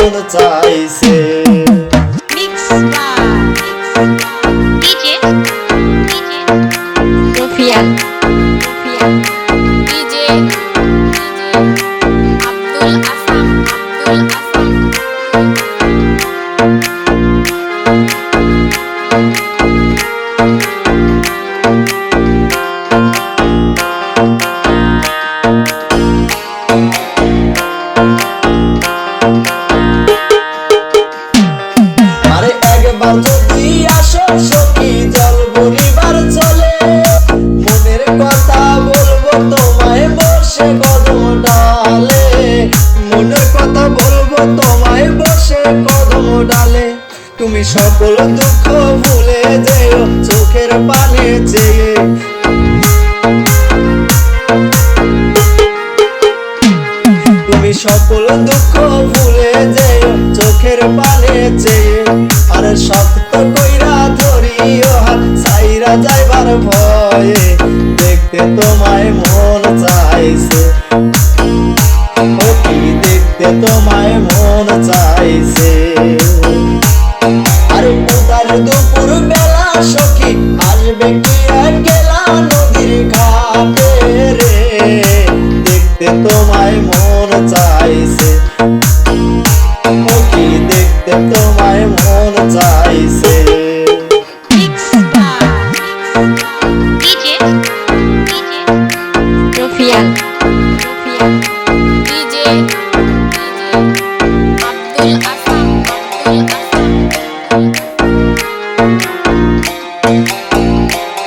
প্রাণ চাইছে। Sophia. তুমি সকল দুঃখ ভুলে যেও, চোখের পানে চেয়ে। তুমি সকল দুঃখ ভুলে যেও, চোখের পানে চেয়ে। আর শক্ত কইরা ধরিও হাত সাইরা যাইবার ভয়ে। দেখতে তোমায় মন চাইছে। দেখতে তোমায় মন চাইছে?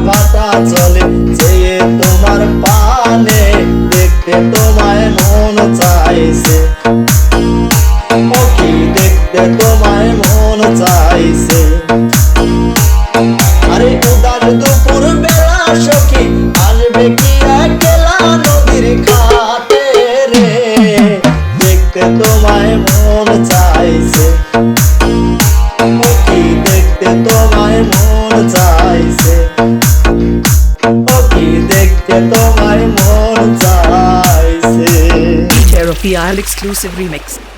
ভাটা চলে চেয়ে তোমার পানে দেখতে তোমায় মন চাইছে। PR exclusive remix.